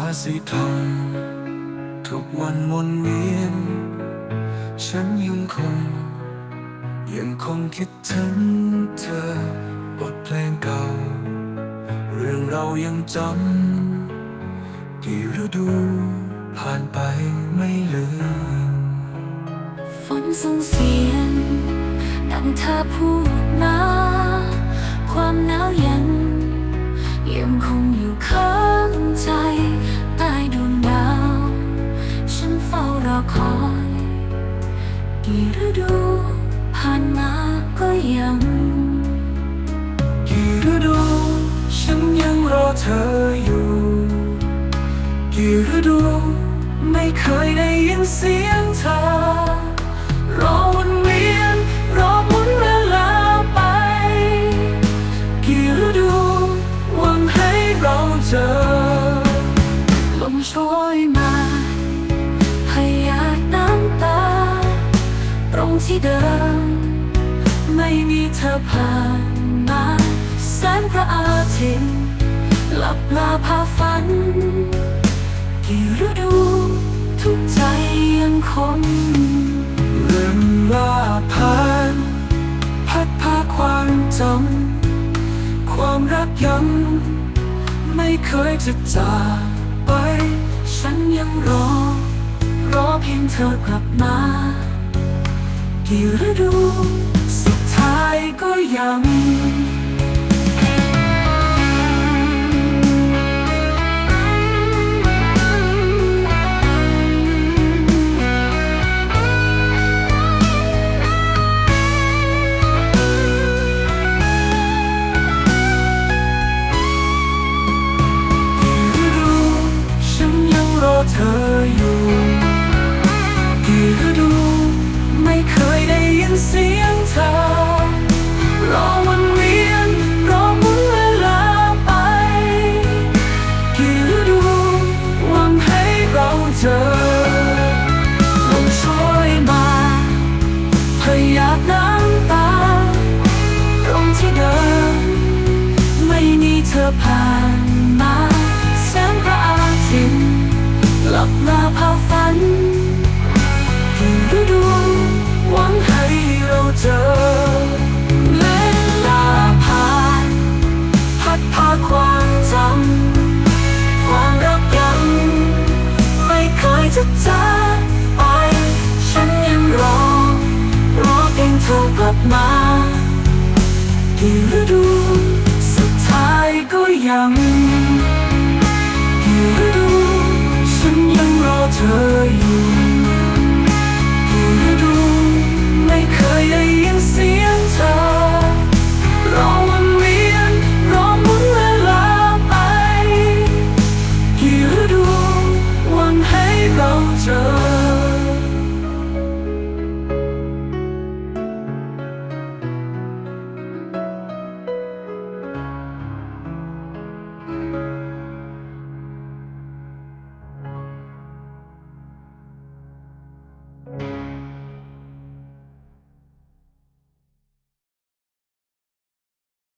าสิทนทุกวันวนเวียน ฉันยังคง ยังคงคิดถึงเธอบทเพลงเก่า เรื่องเรายังจำกี่ฤดูผ่านไปไม่ลืมฝนส่งเสียงดังเธอพูดมา ฤดู ไม่เคยได้ยินเสียงเธอรอวนเวียนรอหมุนเวลาไป กี่ฤดูหวังให้เราเจอ ลมโชยมาพยาดน้ำตา ตรงที่เดิม ไม่มีเธอผ่านมาแสงพระอาทิตย์หลับลาพาฝัน กี่ฤดู ทุกใจยังคงเริ่มลาผ่านพัดพาความจำความรักยัง ไม่เคยจะจากไป ฉันยังรอ รอเพียงเธอกลับมา กี่ฤดู สุดท้ายก็ยัง ธอผ่านมาแสงพระอาทิตย์หลับลาพาฝัน ยัง